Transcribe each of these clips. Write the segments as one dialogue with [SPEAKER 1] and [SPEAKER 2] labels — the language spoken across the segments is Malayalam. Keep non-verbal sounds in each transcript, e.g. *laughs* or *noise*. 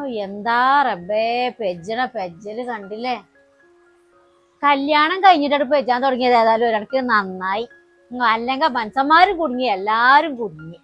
[SPEAKER 1] എന്താ റബ്ബേ പെജ്ജണ പെജ്ജൽ കണ്ടില്ലേ? കല്യാണം കഴിഞ്ഞിട്ട് പെജ്ജാൻ തുടങ്ങിയത്. ഏതായാലും ഒരിടക്ക് നന്നായി. അല്ലെങ്കിൽ മനുഷ്യന്മാരും കുടുങ്ങി എല്ലാരും കുടുങ്ങി.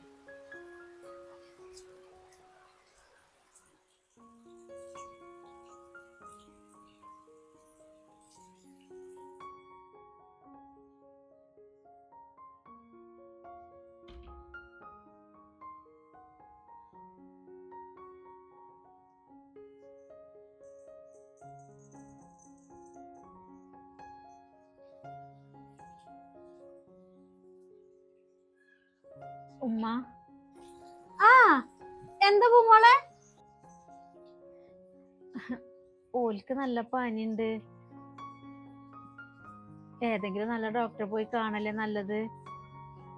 [SPEAKER 1] ഉമ്മ. ആ എന്താ പൂമോളെ ഓൽക്ക് നല്ല പനിണ്ട്. ഏതെങ്കിലും നല്ല ഡോക്ടറെ പോയി കാണല്ലേ നല്ലത്?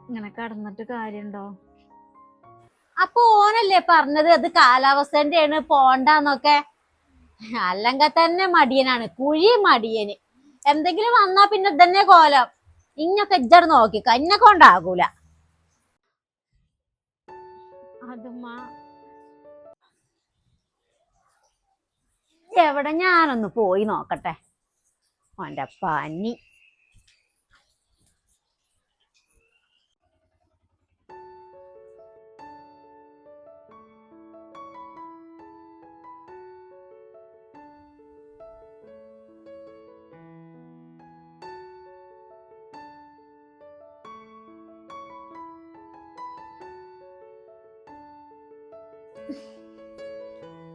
[SPEAKER 1] ഇങ്ങനെ കടന്നിട്ട് കാര്യണ്ടോ? അപ്പൊ ഓനല്ലേ പറഞ്ഞത് അത് കാലാവസ്ഥന്റെയാണ് പോണ്ടെന്നൊക്കെ? അല്ലെങ്കിൽ തന്നെ മടിയനാണ് കുഴി മടിയന്. എന്തെങ്കിലും വന്നാ പിന്നെ തന്നെ കോലം. ഇങ്ങൊക്കെ ഇജ്ജട് നോക്കി കന്നെ കൊണ്ടാകൂല അതുമ്മ എവിടെ ഞാനൊന്ന് പോയി നോക്കട്ടെ? ഓന്റെ പനി.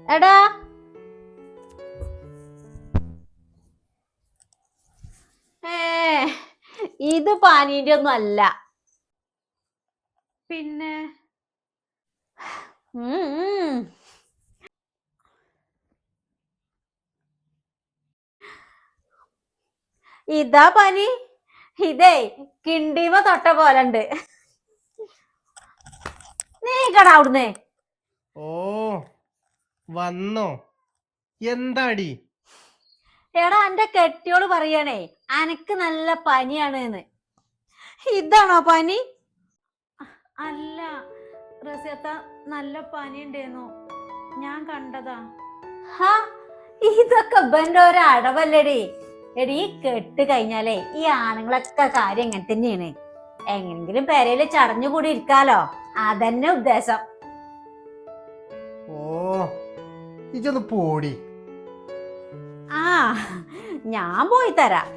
[SPEAKER 1] എടാ. ഏ ഇത് പാനീന്റെ ഒന്നും അല്ല. പിന്നെ. ഇതാ പനി. ഇതേ കിണ്ടീമ തൊട്ട പോലണ്ട്. നീക്കടാ അവിടുന്ന്.
[SPEAKER 2] ഓ വന്നോ. എന്താടി?
[SPEAKER 1] എടാ എന്റെ കെട്ടിയോട് പറയണേ അനക്ക് നല്ല പനിയാണ് എന്ന് ഇതാണോ പനി? അല്ല റസിയത്ത നല്ല പനി ഉണ്ടായിരുന്നു ഞാൻ കണ്ടതാ. ഹാ ഇതൊക്കെ ബന്റെ ഒരു അടവല്ലടി. എടി ഈ കെട്ട് കഴിഞ്ഞാലേ ഈ ആണുങ്ങളൊക്കെ കാര്യം എങ്ങനെ തന്നെയാണ്. എങ്ങനെങ്കിലും പെരയിൽ ചടഞ്ഞുകൂടി ഇരിക്കാലോ. അതന്നെ ഉദ്ദേശം.
[SPEAKER 2] ഇജൊന്ന് പോടി.
[SPEAKER 1] ആ ഞാൻ പോയി തരാം.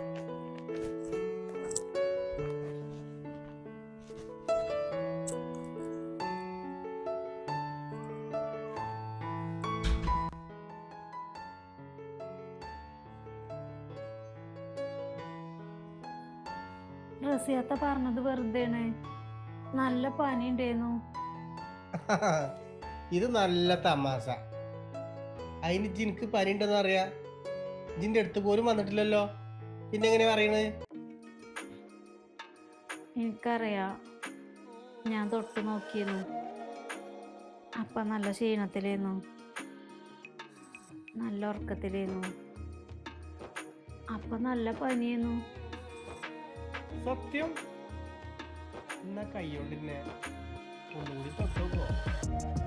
[SPEAKER 1] റസിയാത്ത പറഞ്ഞത് വെറുതെയാണ്. നല്ല പനി ഉണ്ടായിരുന്നു *laughs*
[SPEAKER 2] ഇത് നല്ല തമാശ. അതിന് ജിനിക്ക് പനി ഉണ്ടെന്ന് അറിയാ ജിന്റെ അടുത്ത് പോലും വന്നിട്ടില്ലല്ലോ. പിന്നെ എങ്ങനെ പറയണേ?
[SPEAKER 1] എനിക്കറിയാ. ഞാൻ തൊട്ട് നോക്കിയിരുന്നു. അപ്പ നല്ല ക്ഷീണത്തിലായിരുന്നു. നല്ല ഉറക്കത്തിലായിരുന്നു. അപ്പൊ നല്ല പനിയായിരുന്നു.
[SPEAKER 2] സത്യം? എന്നാ കൈയോണ്ടിന്നെ ഒന്നുകൂടി തൊട്ടു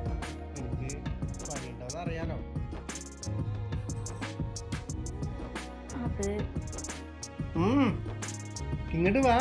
[SPEAKER 1] അത്
[SPEAKER 2] ഉം ഇങ്ങോട്ട് വാ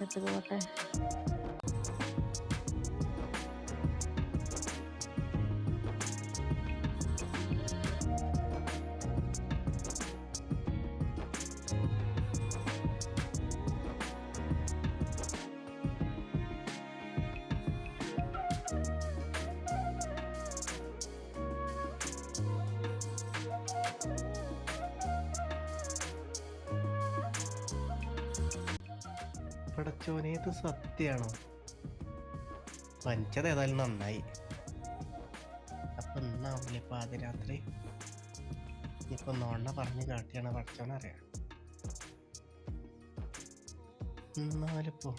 [SPEAKER 1] ഞാൻ ഉമ്മ
[SPEAKER 2] പടച്ചോനെ ഇത് സത്യാണോ പഞ്ചത് ഏതായാലും നന്നായി. അപ്പൊ ഇന്നാവില്ലേ പാതിരാത്രി ഇപ്പൊ നോണ്ണ പറഞ്ഞു കാട്ടിയാണ് പടച്ചോനറിയാം എന്നാലിപ്പോ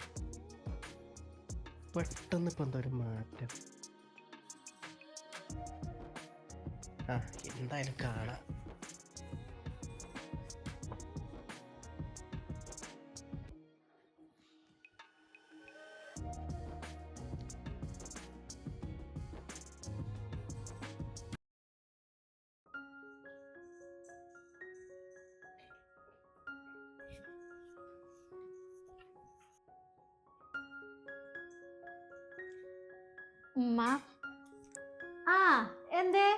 [SPEAKER 2] പെട്ടെന്ന് ഇപ്പൊ എന്തോ ഒരു മാറ്റം. ആ എന്തായാലും കാണാം.
[SPEAKER 3] ഉമ്മ. ആ എന്തേ?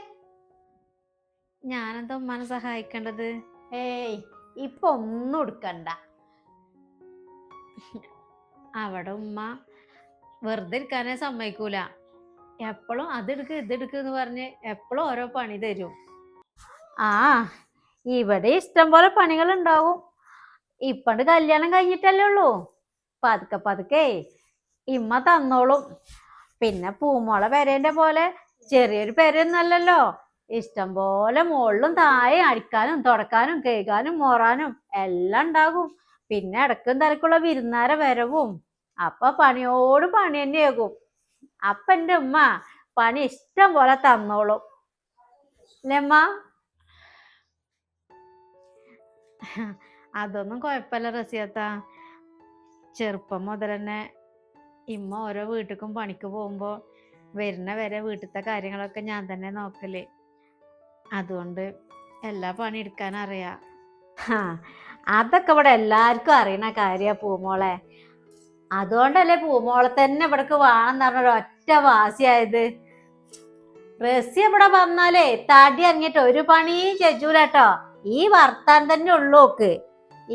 [SPEAKER 3] ഞാനെന്താ ഉമ്മാനെ സഹായിക്കേണ്ടത്?
[SPEAKER 1] ഏയ് ഇപ്പൊ ഒന്നും എടുക്കണ്ട.
[SPEAKER 3] അവിടെ ഉമ്മ വെറുതെ ഇരിക്കാനേ സമ്മതിക്കൂല. എപ്പോഴും അതെടുക്ക് ഇതെടുക്ക് എന്ന് പറഞ്ഞ് എപ്പോഴും ഓരോ പണി തരും.
[SPEAKER 1] ആ ഇവിടെ ഇഷ്ടം പോലെ പണികൾ ഉണ്ടാവും ഇപ്പണ്ട് കല്യാണം കഴിഞ്ഞിട്ടല്ലേ ഉള്ളൂ. പതുക്കെ പതുക്കെ ഇമ്മ തന്നോളും. പിന്നെ പൂമോളെ പെരേന്റെ പോലെ ചെറിയൊരു പെരയൊന്നല്ലല്ലോ ഇഷ്ടം പോലെ മുകളിലും താഴെ അടിക്കാനും തുടക്കാനും കേൾക്കാനും മോറാനും എല്ലാം ഉണ്ടാകും. പിന്നെ ഇടക്കും തിരക്കുള്ള വിരുന്നാര വരവും. അപ്പൊ പണിയോട് പണി തന്നെയാകും അപ്പൊ എന്റെ ഉമ്മ പണി ഇഷ്ടം പോലെ തന്നോളും. അല്ലേമ്മ
[SPEAKER 3] അതൊന്നും കുഴപ്പമില്ല റസിയത്ത. ചെറുപ്പം മുതൽ തന്നെ ഇമ്മ ഓരോ വീട്ടിലും പണിക്ക് പോകുമ്പോ വരുന്ന വരെ വീട്ടിലത്തെ കാര്യങ്ങളൊക്കെ ഞാൻ തന്നെ നോക്കൽ. അതുകൊണ്ട് എല്ലാ പണി എടുക്കാൻ അറിയാം.
[SPEAKER 1] അതൊക്കെ ഇവിടെ എല്ലാവർക്കും അറിയണ കാര്യ പൂമോളെ. അതുകൊണ്ടല്ലേ പൂമോളെ തന്നെ ഇവിടക്ക് വേണം പറഞ്ഞ ഒറ്റ വാസിയായത്. റസി ഇവിടെ വന്നാലേ തടി ഇറങ്ങിയിട്ട് ഒരു പണി ചെജൂലട്ടോ ഈ വർത്താൻ തന്നെ ഉള്ളൂ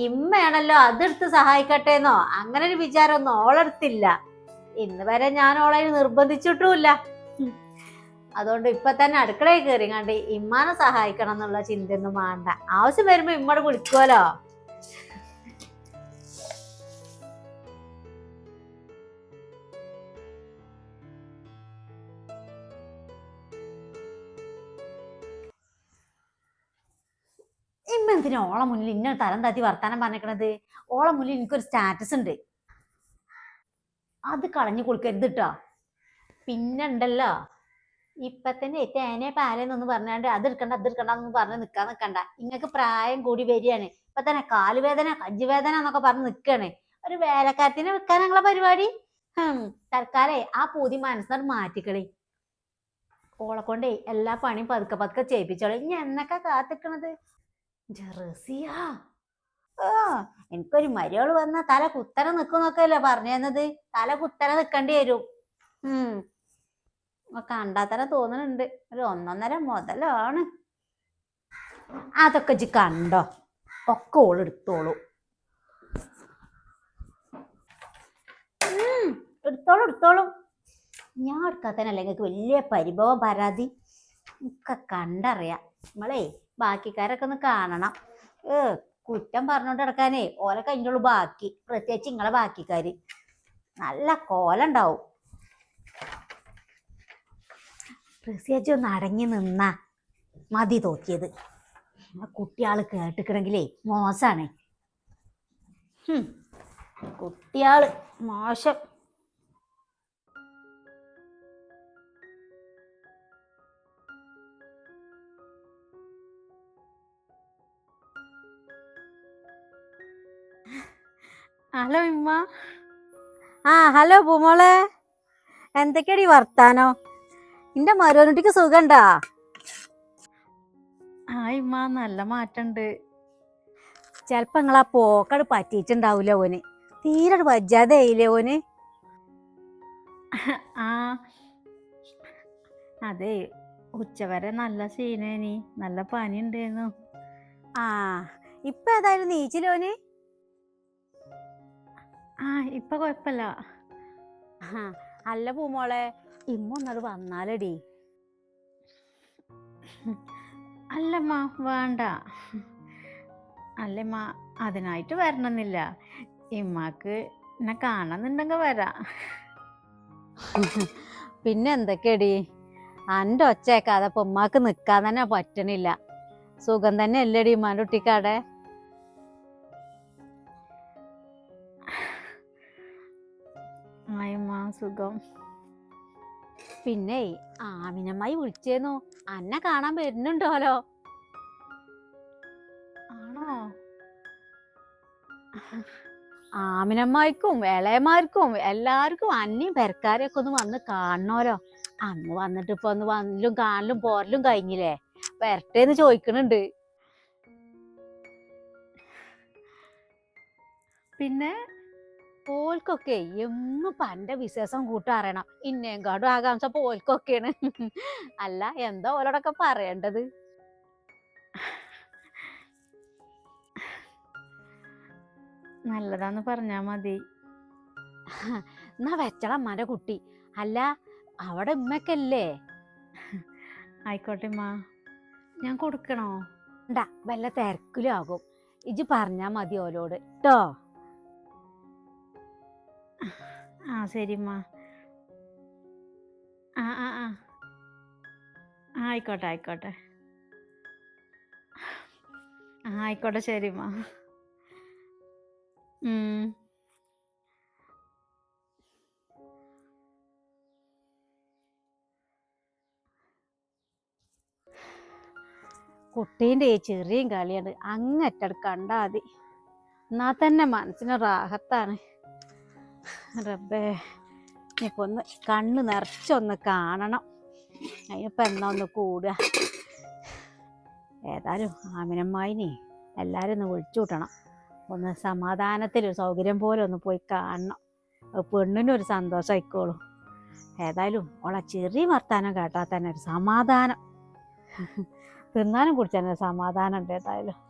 [SPEAKER 1] ഇമ്മയാണല്ലോ അതെടുത്ത് സഹായിക്കട്ടെ എന്നോ അങ്ങനെ ഒരു വിചാരമൊന്നും ഓളെടുത്തില്ല. ഇന്ന് വരെ ഞാൻ ഓളെ നിർബന്ധിച്ചിട്ടുമില്ല. അതുകൊണ്ട് ഇപ്പൊ തന്നെ അടുക്കളയിൽ കയറി കണ്ട് ഇമ്മാനെ സഹായിക്കണം എന്നുള്ള ചിന്തയൊന്നും വേണ്ട. ആവശ്യം വരുമ്പോ ഇമ്മടെ വിളിക്കുമല്ലോ ഇമ്മ എന്തിനാ ഓളെ മുന്നിൽ ഇന്ന തരം താത്തി വർത്താനം പറഞ്ഞേക്കണത് ഓളെ മുന്നിൽ എനിക്കൊരു സ്റ്റാറ്റസ് ഉണ്ട്. അത് കളഞ്ഞു കൊടുക്കരുത് കേട്ടോ പിന്നെ ഉണ്ടല്ലോ ഇപ്പൊ തന്നെ തേനെ പാലെന്നൊന്ന് പറഞ്ഞാണ്ട് അത് എടുക്കണ്ട അത് എടുക്കണ്ട എന്ന് പറഞ്ഞ് നിക്കാൻ നിക്കണ്ട. ഇങ്ങക്ക് പ്രായം കൂടി വരികയാണ്. ഇപ്പൊ തന്നെ കാലുവേദന കജ്ജുവേദന എന്നൊക്കെ പറഞ്ഞ് നിക്കാണ്. ഒരു വേലക്കാരത്തിനെ വെക്കാൻ ഞങ്ങളെ പരിപാടി? തൽക്കാലേ ആ പൂതി മനസ്സിനോട് മാറ്റിക്കളി ഓളെ കൊണ്ടേ എല്ലാ പണിയും പതുക്കെ പതുക്കെ ചെയ്യിപ്പിച്ചോളെ. ഇനി എന്നൊക്കെ കാത്തിക്കണത്? ജെറസിയാ. ആ എനിക്കൊരു മരുകൾ വന്ന തല കുത്തനെ നിക്കുന്നൊക്കെയല്ലേ പറഞ്ഞു തന്നത് തല കുത്തനെ നിക്കേണ്ടി വരും. ഉം. കണ്ടാ തന്നെ തോന്നുന്നുണ്ട് ഒരു ഒന്നൊന്നര മുതലാണ്. അതൊക്കെ ജി കണ്ടോ? ഒക്കെ ഓൾ എടുത്തോളൂ. എടുത്തോളൂ എടുത്തോളൂ. ഞാൻ എടുക്കാത്തനല്ലേ എനിക്ക് വലിയ പരിഭവം പരാതി? ഒക്കെ കണ്ടറിയാം. നമ്മളേ ബാക്കിക്കാരൊക്കെ ഒന്ന് കാണണം. ഏ കുറ്റം പറഞ്ഞോണ്ട് കിടക്കാനേ ഓലെ കഴിഞ്ഞുള്ളൂ ബാക്കി പ്രത്യേകിച്ച് ഇങ്ങളെ ബാക്കിക്കാര്. നല്ല കോലുണ്ടാവും പ്രത്യേകിച്ച് ഒന്ന് അടങ്ങി നിന്ന മതി തോക്കിയത് കുട്ടിയാൾ കേട്ടിക്കണെങ്കിലേ മോശാണേ. കുട്ടിയാൾ മോശം.
[SPEAKER 3] ഹലോ ഇമ്മ
[SPEAKER 1] ആ ഹലോ പൂമോളെ. എന്തൊക്കെയാടി വർത്താനോ? എന്റെ മരുവനുട്ടിക്ക് സുഖണ്ടാ?
[SPEAKER 3] ആ ഇമ്മ നല്ല മാറ്റണ്ട്.
[SPEAKER 1] ചെലപ്പോ നിങ്ങളാ പോക്കട് പറ്റിയിട്ടുണ്ടാവൂല ഓന്? തീരെ വജ്ജാതെ ആയില്ലേ ഓന്?
[SPEAKER 3] ആ അതെ. ഉച്ചവരെ നല്ല സീനേനി നല്ല പനി ഉണ്ടായിരുന്നു
[SPEAKER 1] ആ ഇപ്പൊ ഏതായാലും നീച്ചിലോന്
[SPEAKER 3] ആ ഇപ്പൊ കൊഴപ്പല്ല.
[SPEAKER 1] ആ, അല്ല പൂമോളെ ഇമ്മൊന്നത് വന്നാലടി.
[SPEAKER 3] അല്ലമ്മ വേണ്ട. അല്ലമ്മ അതിനായിട്ട് വരണമെന്നില്ല. ഇമ്മാക്ക് എന്നെ കാണുന്നുണ്ടെങ്കിൽ വരാം.
[SPEAKER 1] പിന്നെ എന്തൊക്കെയടി അന്റെ ഒച്ചേക്കാതെ ഇപ്പൊ ഉമ്മാക്ക് നിക്കാൻ തന്നെ പറ്റണില്ല. സുഖം തന്നെ അല്ലടി ഉമ്മാന്റെ കുട്ടിക്കാടെ
[SPEAKER 3] ആയമ്മ സുഖം
[SPEAKER 1] പിന്നെ ആമിനമ്മായി വിളിച്ചേന്നു? അന്നെ കാണാൻ വരുന്നുണ്ടോലോ?
[SPEAKER 3] ആണോ?
[SPEAKER 1] ആമിനമ്മായിക്കും ഇളയമാർക്കും എല്ലാവർക്കും അന്നയും പെരക്കാരെയൊക്കെ ഒന്ന് വന്ന് കാണണോലോ? അന്ന് വന്നിട്ട് ഇപ്പൊ ഒന്ന് വന്നിലും കാണലും പോരലും കഴിഞ്ഞില്ലേ? വരട്ടേന്ന് ചോദിക്കണുണ്ട്.
[SPEAKER 3] പിന്നെ
[SPEAKER 1] ഓൽക്കൊക്കെ എങ്ങും പന്റെ വിശേഷം കൂട്ടറിയണം. ഇന്നേങ്കാടും ആകാംക്ഷ പോൽക്കൊക്കെയാണ്. അല്ല എന്താ ഓലോടൊക്കെ പറയേണ്ടത്?
[SPEAKER 3] നല്ലതാന്ന് പറഞ്ഞാ മതി.
[SPEAKER 1] എന്നാ വെച്ചള അമ്മാന്റെ കുട്ടി. അല്ല അവിടെ ഉമ്മക്കല്ലേ?
[SPEAKER 3] ആയിക്കോട്ടെ മാ ഞാൻ കൊടുക്കണോ?
[SPEAKER 1] ഉണ്ടാ വല്ല തിരക്കിലും ആകും. ഇജ് പറഞ്ഞാ മതി ഓലോട്. ട്ടോ.
[SPEAKER 3] ആ ശരി അമ്മ ആ ആ. ആ ആയിക്കോട്ടെ ആയിക്കോട്ടെ. ആ ആയിക്കോട്ടെ ശരി മാ ഉം.
[SPEAKER 1] കുട്ടീന്റെ ഈ ചെറിയ കളിയാണ് അങ്ങറ്റട് കണ്ടാ മതി. എന്നാ തന്നെ മനസ്സിന് റാഹത്താണ് റബ്ബേ ഇപ്പൊ ഒന്ന് കണ്ണ് നിറച്ചൊന്ന് കാണണം. അതിനിപ്പോ എന്നാ ഒന്ന് കൂടുക. ഏതായാലും ആമിനമ്മായിനെ എല്ലാരും ഒന്ന് വിളിച്ചു കൂട്ടണം. ഒന്ന് സമാധാനത്തിൽ ഒരു സൗകര്യം പോലെ ഒന്ന് പോയി കാണണം. പെണ്ണിനൊരു സന്തോഷം ആയിക്കോളും. ഏതായാലും ഓളെ ചെറിയ വർത്താനം കേട്ടാൽ തന്നെ ഒരു സമാധാനം. തിന്നാനും കുടിച്ചാൽ സമാധാനം ഉണ്ട് ഏതായാലും.